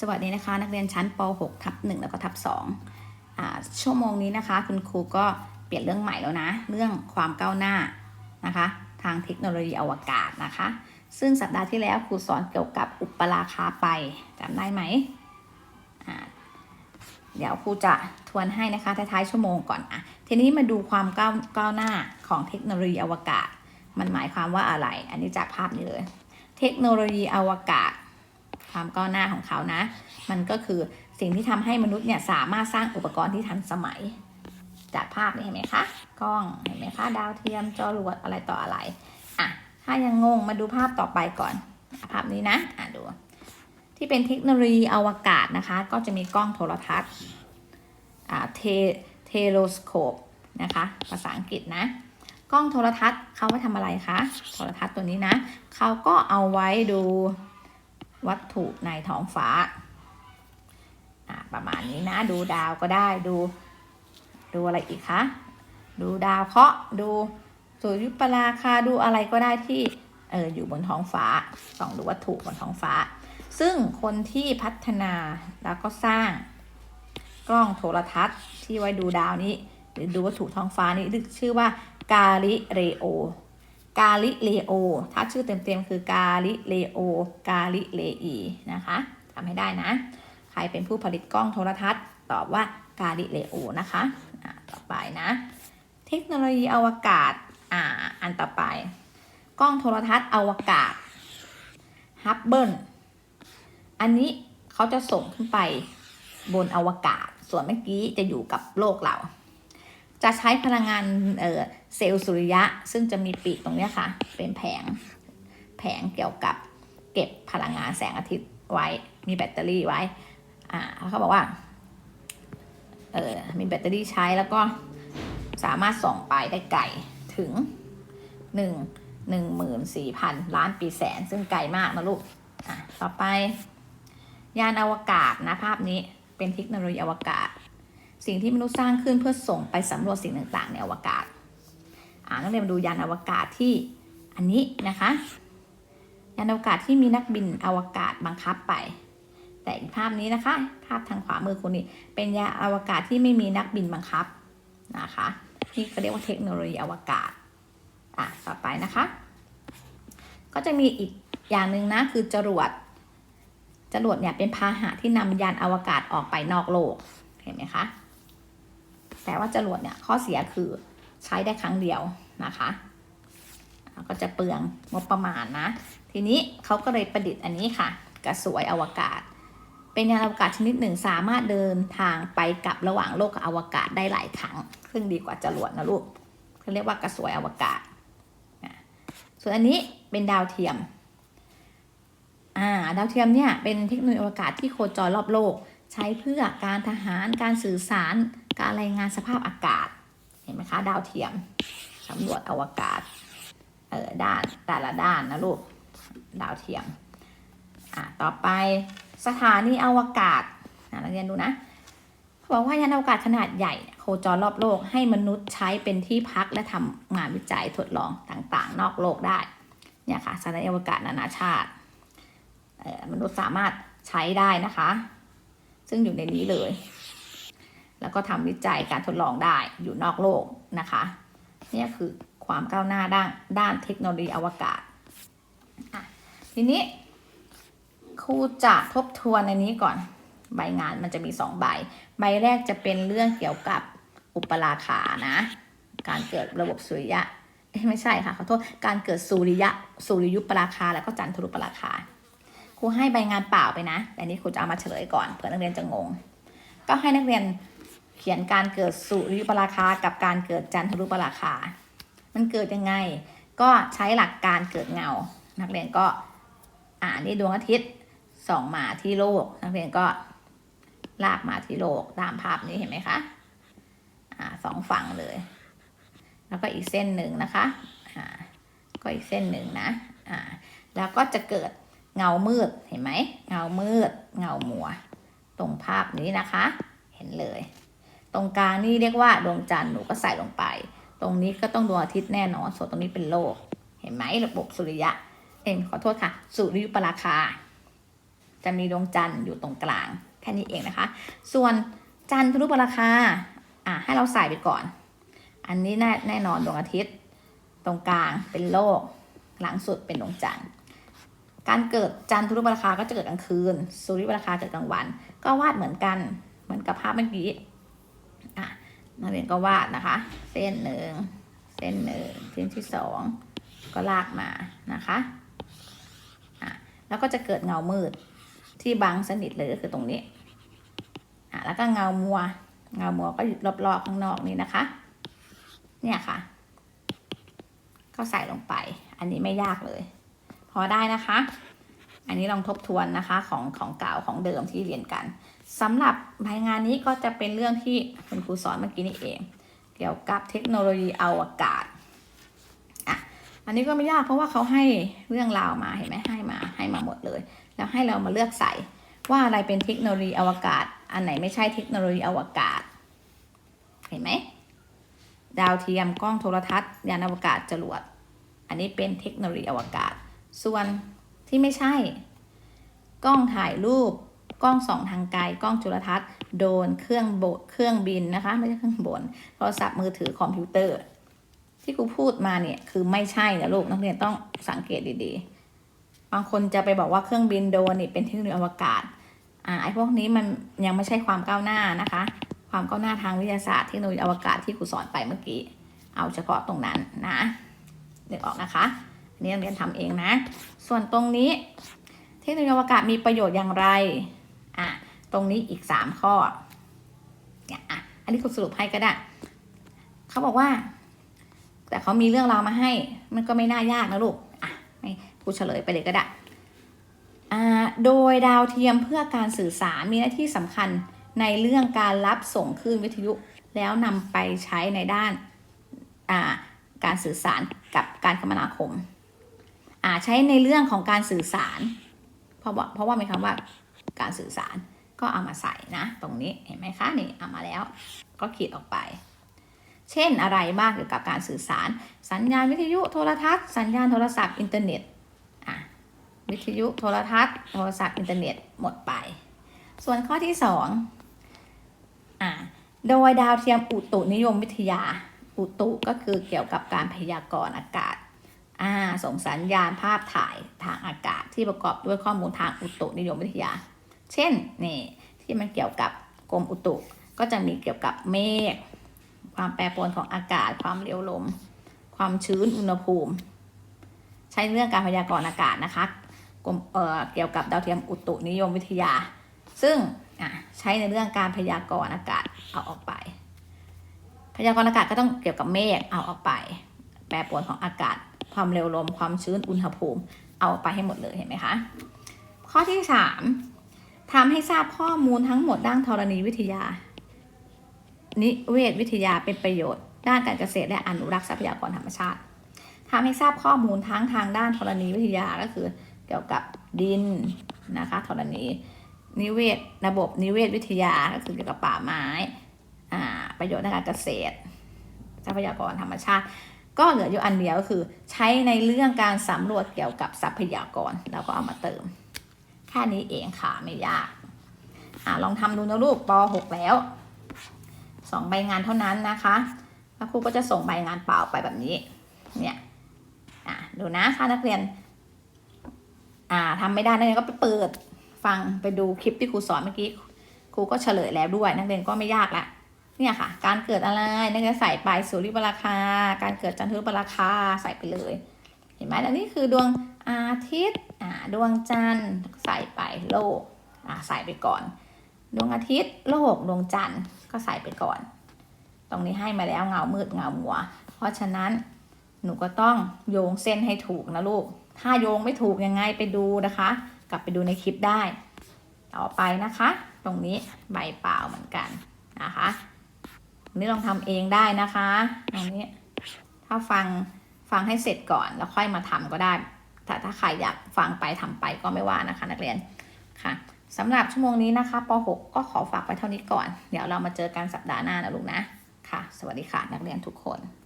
สวัสดีนะคะ นักเรียนชั้นป .6 ทับ1แล้วก็ทับ2อ่าชั่วโมงนี้นะคะ คุณครูก็เปลี่ยนเรื่องใหม่แล้วนะ เรื่องความก้าวหน้านะคะ ทางเทคโนโลยีอวกาศนะคะ ซึ่งสัปดาห์ที่แล้วครูสอนเกี่ยวกับอุปราคาไปจำได้ไหมเดี๋ยวครูจะทวนให้นะคะท้ายๆชั่วโมงก่อนอะทีนี้มาดูความก้าวก้าวหน้าของเทคโนโลยีอวกาศ มันหมายความว่าอะไร อันนี้จากภาพนี้เลย เทคโนโลยีอวกาศ ความก้าวหน้าของเขานะ มันก็คือสิ่งที่ทำให้มนุษย์เนี่ยสามารถสร้างอุปกรณ์ที่ทันสมัย จากภาพนี้เห็นไหมคะกล้องเห็นไหมคะดาวเทียมจรวดอะไรต่ออะไรอะถ้ายังงงมาดูภาพต่อไปก่อน ภาพนี้นะอะดู ที่เป็นเทคโนโลยีอวกาศนะคะ ก็จะมีกล้องโทรทัศน์อ่าเทเทโลสโคปนะคะภาษาอังกฤษนะกล้องโทรทัศน์เขาไว้ทำอะไรคะ โทรทัศน์ตัวนี้นะ เขาก็เอาไว้ดู วัตถุในท้องฟ้าอ่าประมาณนี้นะ ดูดาวก็ได้ดู ดูอะไรอีกคะ ดูดาวเคราะห์ดูสุริยุปราคาดูอะไรก็ได้ที่เอออยู่บนท้องฟ้าส่องดูวัตถุบนท้องฟ้า ซึ่งคนที่พัฒนาแล้วก็สร้างกล้องโทรทัศน์ที่ไว้ดูดาวนี้ หรือดูวัตถุท้องฟ้านี้ชื่อว่ากาลิเรโอ กาลิเลโอ ถ้าชื่อเต็มๆคือกาลิเลโอ กาลิเลอีนะคะทำให้ได้นะ ใครเป็นผู้ผลิตกล้องโทรทัศน์ ตอบว่ากาลิเลโอนะคะอะต่อไปนะ เทคโนโลยีอวกาศอ่าอันต่อไป กล้องโทรทัศน์อวกาศฮับเบิลอันนี้เขาจะส่งขึ้นไปบนอวกาศ ส่วนเมื่อกี้จะอยู่กับโลกเรา จะใช้พลังงานเเซลล์สุริยะ ซึ่งจะมีปีกตรงนี้ค่ะ เป็นแผงแผงเกี่ยวกับเก็บพลังงานแสงอาทิตย์ไว้ มีแบตเตอรี่ไว้ อ่าเขาบอกว่าเออมีแบตเตอรี่ใช้แล้วก็สามารถส่องไปได้ไกลถึงหนึ่งหนึ่งหมื่นสี่พันล้านปีแสน ซึ่งไกลมากนะลูก อะ ต่อไป ยานอวกาศนะภาพนี้เป็นเทคโนโลยีอวกาศ สิ่งที่มนุษย์สร้างขึ้นเพื่อส่งไปสำรวจสิ่งต่างๆ ในอวกาศอ่านักเรียนมาดูยานอวกาศที่อันนี้นะคะ ยานอวกาศที่มีนักบินอวกาศบังคับไป แต่อีกภาพนี้นะคะ ภาพทางขวามือคุณนี่เป็นยานอวกาศที่ไม่มีนักบินบังคับนะคะนี่ก็เรียกว่าเทคโนโลยีอวกาศอะต่อไปนะคะ ก็จะมีอีกอย่างหนึ่งนะคือจรวดจรวดเนี่ยเป็นพาหะที่นำยานอวกาศออกไปนอกโลก เห็นไหมคะ แต่ว่าจรวดเนี่ยข้อเสียคือใช้ได้ครั้งเดียวนะคะก็จะเปลืองงบประมาณนะ ทีนี้เขาก็เลยประดิษฐ์อันนี้ค่ะ กระสวยอวกาศ เป็นยานอวกาศชนิดหนึ่ง สามารถเดินทางไปกลับระหว่างโลกกับอวกาศได้หลายครั้งซึ่งดีกว่าจรวดนะลูกเขาเรียกว่ากระสวยอวกาศนะส่วนอันนี้เป็นดาวเทียมอ่าดาวเทียมเนี่ยเป็นเทคโนโลยีอวกาศที่โคจรรอบโลก ใช้เพื่อการทหารการสื่อสาร การรายงานสภาพอากาศ เห็นไหมคะ ดาวเทียมสำรวจอวกาศเออด้านแต่ละด้านนะลูกดาวเทียมอะต่อไปสถานีอวกาศนะนักเรียนดูนะเขาบอกว่ายานอวกาศขนาดใหญ่โคจรรอบโลกให้มนุษย์ใช้เป็นที่พักและทำงานวิจัยทดลองต่างๆ นอกโลกได้เนี่ยค่ะสถานีอวกาศนานาชาติเออมนุษย์สามารถใช้ได้นะคะ ซึ่งอยู่ในนี้เลย แล้วก็ทำวิจัยการทดลองได้อยู่นอกโลกนะคะนี่คือความก้าวหน้าด้านด้านเทคโนโลยีอวกาศ ทีนี้ครูจะทบทวนในนี้ก่อน ใบงานมันจะมีสองใบ ใบแรกจะเป็นเรื่องเกี่ยวกับอุปราคานะ การเกิดระบบสุริยะไม่ใช่ค่ะขอโทษ การเกิดสุริยะสุริยุปราคาแล้วก็จันทรุปราคา ครูให้ใบงานเปล่าไปนะ แต่นี้ครูจะเอามาเฉลยก่อนเผื่อนักเรียนจะงง ก็ให้นักเรียนเขียนการเกิดสุริยุปราคากับการเกิดจันทรุปราคา มันเกิดยังไง ก็ใช้หลักการเกิดเงา นักเรียนก็อ่านนี่ดวงอาทิตย์ส่องมาที่โลก นักเรียนก็ลากมาที่โลกตามภาพนี้เห็นไหมคะอ่าสองฝั่งเลย แล้วก็อีกเส้นหนึ่งนะคะอ่าก็อีกเส้นหนึ่งนะอ่าแล้วก็จะเกิด เงามืดเห็นไหมเงามืด เงาหมัว ตรงภาพนี้นะคะ เห็นเลย ตรงกลางนี่เรียกว่าดวงจันทร์หนูก็ใส่ลงไป ตรงนี้ก็ต้องดวงอาทิตย์แน่นอนส่วนตรงนี้เป็นโลก เห็นไหมระบบสุริยะเอ็มขอโทษค่ะ สุริยุปราคา จะมีดวงจันทร์อยู่ตรงกลางแค่นี้เองนะคะ ส่วนจันทรุปราคาอะให้เราใส่ไปก่อน อันนี้แน่แน่นอนดวงอาทิตย์ ตรงกลางเป็นโลก หลังสุดเป็นดวงจันทร์ การเกิดจันทรุปราคาก็จะเกิดกลางคืนสุริปราคาเกิดกลางวัน ก็วาดเหมือนกันเหมือนกับภาพเมื่อกี้อะนักเรียนก็วาดนะคะ เส้นหนึ่งเส้นหนึ่งเส้นที่สองก็ลากมานะคะอะแล้วก็จะเกิดเงามืดที่บังสนิทเลยก็คือตรงนี้อะแล้วก็เงามัว เงามัวก็อยู่รอบๆข้างนอกนี้นะคะ เนี่ยค่ะ ก็ใส่ลงไป อันนี้ไม่ยากเลย พอได้นะคะ อันนี้ลองทบทวนนะคะของของเก่าของเดิมที่เรียนกันสำหรับใบงานนี้ก็จะเป็นเรื่องที่คุณครูสอนเมื่อกี้นี่เอง เกี่ยวกับเทคโนโลยีอวกาศอะอันนี้ก็ไม่ยากเพราะว่าเขาให้เรื่องราวมาเห็นไหมให้มาให้มาหมดเลย แล้วให้เรามาเลือกใส่ว่าอะไรเป็นเทคโนโลยีอวกาศ อันไหนไม่ใช่เทคโนโลยีอวกาศ เห็นไหมดาวเทียมกล้องโทรทัศน์ยานอวกาศจรวด อันนี้เป็นเทคโนโลยีอวกาศ ส่วนที่ไม่ใช่ กล้องถ่ายรูป กล้องส่องทางไกล กล้องจุลทรรศน์ โดรนเครื่องโบเครื่องบินนะคะ ไม่ใช่เครื่องบนโทรศัพท์มือถือคอมพิวเตอร์ ที่ครูพูดมาเนี่ยคือไม่ใช่นะลูกนักเรียนต้องสังเกตดีๆ บางคนจะไปบอกว่าเครื่องบินโดรนนี่เป็นเทคโนโลยีอวกาศอ่าไอ้พวกนี้มันยังไม่ใช่ความก้าวหน้านะคะ ความก้าวหน้าทางวิทยาศาสตร์เทคโนโลยีอวกาศที่ครูสอนไปเมื่อกี้ เอาเฉพาะตรงนั้นนะนึกออกนะคะ นนี้นักเรียนทำเองนะ ส่วนตรงนี้ เทคโนโลยีอวกาศมีประโยชน์อย่างไรอะตรงนี้อีก 3 ข้อเนี่ยอะอันนี้คุณสรุปให้ก็ได้ เขาบอกว่า แต่เขามีเรื่องราวมาให้ มันก็ไม่น่ายากนะลูกอะให้ครูเฉลยไปเลยก็ได้อ่าโดยดาวเทียมเพื่อการสื่อสารมีหน้าที่สำคัญในเรื่องการรับส่งคลื่นวิทยุแล้วนำไปใช้ในด้านอ่าการสื่อสารกับการคมนาคม อ่าใช้ในเรื่องของการสื่อสาร เพราะว่าเพราะว่ามีคำว่าการสื่อสารก็เอามาใส่นะ ตรงนี้เห็นไหมคะนี่เอามาแล้ว ก็ขีดออกไป เช่นอะไรบ้างเกี่ยวกับการสื่อสาร สัญญาณวิทยุโทรทัศน์สัญญาณโทรศัพท์อินเทอร์เน็ตอะวิทยุโทรทัศน์โทรศัพท์อินเทอร์เน็ตหมดไป ส่วนข้อที่สองอะโดยดาวเทียมอุตุนิยมวิทยาอุตุก็คือเกี่ยวกับการพยากรณ์อากาศ อ่าส่งสัญญาณภาพถ่ายทางอากาศที่ประกอบด้วยข้อมูลทางอุตุนิยมวิทยา เช่นนี่ที่มันเกี่ยวกับกรมอุตุ ก็จะมีเกี่ยวกับเมฆความแปรปรวนของอากาศ ความเร็วลม ความชื้นอุณหภูมิ ใช้เรื่องการพยากรณ์อากาศนะคะกรมเอ่อเกี่ยวกับดาวเทียมอุตุนิยมวิทยา ซึ่งอะใช้ในเรื่องการพยากรณ์อากาศเอาออกไป พยากรณ์อากาศก็ต้องเกี่ยวกับเมฆเอาออกไป แปรปรวนของอากาศ ความเร็วลม ความชื้นอุณหภูมิ เอาไปให้หมดเลยเห็นไหมคะ ข้อที่ 3ทำให้ทราบข้อมูลทั้งหมดด้านธรณีวิทยา นิเวศวิทยาเป็นประโยชน์ ด้านการเกษตรและอนุรักษ์ทรัพยากรธรรมชาติทำให้ทราบข้อมูลทั้งทางด้านธรณีวิทยาก็คือ เกี่ยวกับดินนะคะธรณีนิเวศระบบนิเวศวิทยาก็คือเกี่ยวกับป่าไม้ประโยชน์ด้านการเกษตร ทรัพยากรธรรมชาติ ก็เหลืออยู่อันเดียวก็คือ ใช้ในเรื่องการสำรวจเกี่ยวกับทรัพยากรแล้วก็เอามาเติม แค่นี้เองค่ะไม่ยากอ่าลองทำดูนะลูกป .6 แล้วสองใบงานเท่านั้นนะคะแล้วครูก็จะส่งใบงานเปล่าไปแบบนี้เนี่ยอ่าดูนะถ้านักเรียนอ่าทำไม่ได้นักเรียนก็ไปเปิดฟังไปดูคลิปที่ครูสอนเมื่อกี้ครูก็เฉลยแล้วด้วย นักเรียนก็ไม่ยากละ เนี่ยค่ะ การเกิดอะไรนักเรียนใส่ไปสุริปราคา การเกิดจันทรุปราคาใส่ไปเลย เห็นไหมแล้วนี่คือดวงอาทิตย์อ่าดวงจันทร์ใส่ไปโลกอ่าใส่ไปก่อน ดวงอาทิตย์โลกดวงจันทร์ก็ใส่ไปก่อน ตรงนี้ให้มาแล้วเงามืดเงามัว เพราะฉะนั้นหนูก็ต้องโยงเส้นให้ถูกนะลูก ถ้าโยงไม่ถูกยังไงไปดูนะคะ กลับไปดูในคลิปได้ ต่อไปนะคะ ตรงนี้ใบเปล่าเหมือนกันนะคะ อันนี้ลองทำเองได้นะคะตรงนี้ถ้าฟังฟังให้เสร็จก่อนแล้วค่อยมาทำก็ได้แต่ถ้าใครอยากฟังไปทำไปก็ไม่ว่านะคะ นักเรียนค่ะสำหรับชั่วโมงนี้นะคะป .6 ก็ขอฝากไว้เท่านี้ก่อน เดี๋ยวเรามาเจอกันสัปดาห์หน้านะลูกนะค่ะ สวัสดีค่ะนักเรียนทุกคน